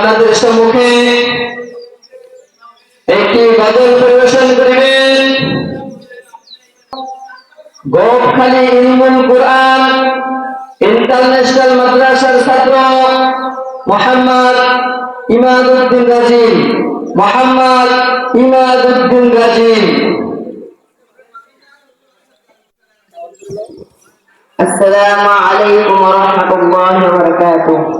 আপনাদের সম্মুখে একটি গজল পরিবেশন করিবেন গোপখালী ইলমুল কোরআন ইন্টারন্যাশনাল মাদ্রাসার ছাত্র মোহাম্মদ ইমাদুদ্দিন গাজী মোহাম্মদ ইমাদুদ্দিন গাজী السلام عليكم ورحمة الله وبركاته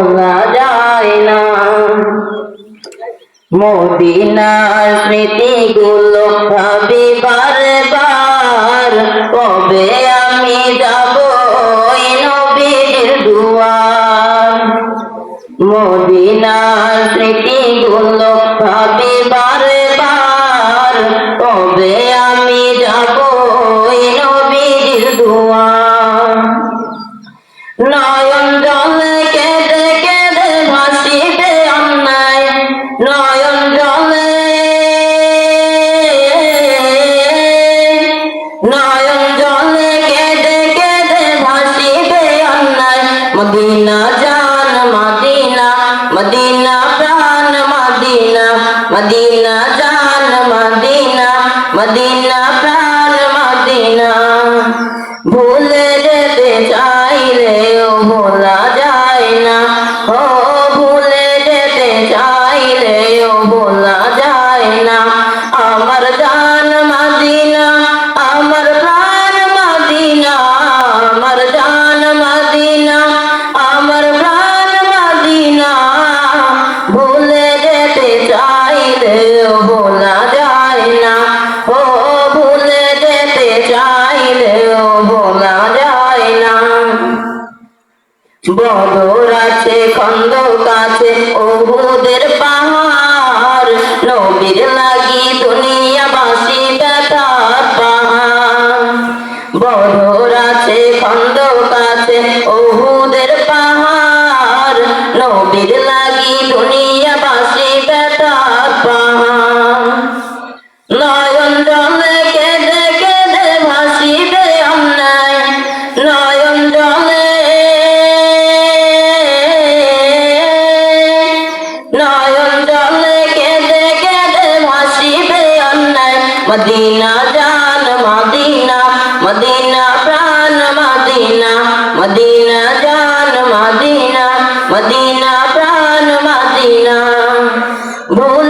ভোলা যায় না। মদিনার স্মৃতিগুলো ভাবি বারে বার কবে আমি যাব নবীর দুয়ার? মদিনার স্মৃতিগুলো ভাবি বারে বার কবে আমি যাব নবীর দুয়ার? নয়ন মদিনা জান মদিনা মদিনা প্রাণ মদিনা। ভুলে যেতে চাইলেও ভোলা চাইলেও ভোলা যায় না। ও ভুলে যেতে চাইলেও ভোলা যায় না। বদর আছে খন্দক আছে ওহুদের পাহাড়। নবীর লাগি দুনিয়াবাসী ব্যথার পাহাড়। বদর আছে খন্দক আছে ওহুদের মদিনা জান মদিনা মদিনা প্রাণ মদিনা মদিনা জান মদিনা মদিনা প্রাণ মদিনা। ভুল